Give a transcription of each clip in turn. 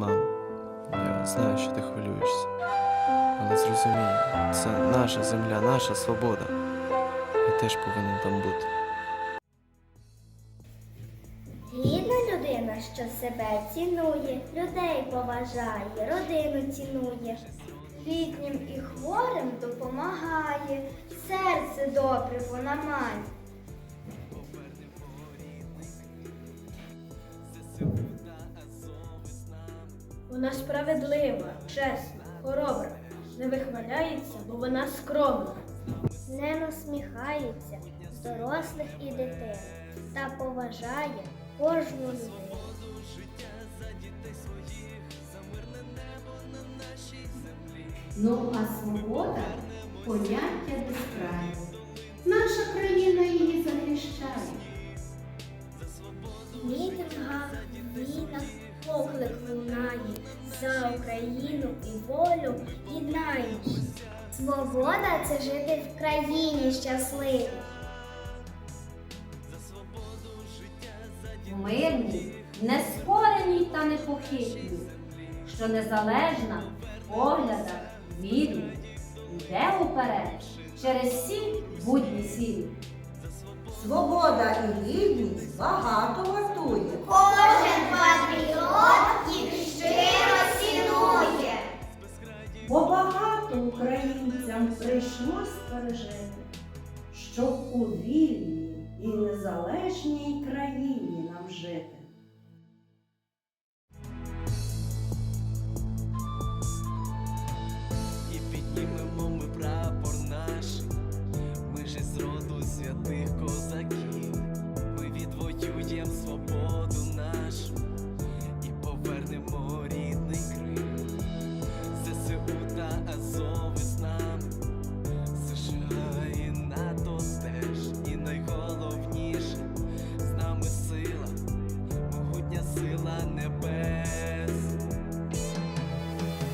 Мам, я знаю, що ти хвилюєшся. Але зрозумій, це наша земля, наша свобода. Я теж повинен там бути. Гідна людина, що себе цінує, людей поважає, родину цінує. Літнім і хворим допомагає, серце добре вона має. Вона справедлива, чесна, хоробра, не вихваляється, бо вона скромна. Не насміхається з дорослих і дитин та поважає кожну людину. Ну а свобода поняття за Україну і волю єднаємось. Свобода це жити в країні щасливій. в мирній, неспореній та непохитній, що незалежна в поглядах, вірі, йде уперед через всі будні сірі. Свобода і гідність багато українцям прийшлось пережити, щоб у вільній і незалежній країні нам жити. Сила небес.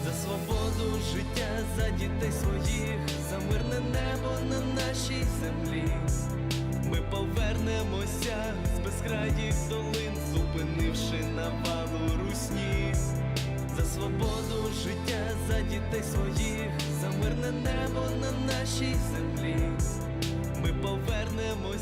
За свободу життя, за дітей своїх, за мирне небо на нашій землі. Ми повернемося з безкраїх долин, зупинивши навалу русні. За свободу життя, за дітей своїх, за мирне небо на нашій землі. Ми повернемося.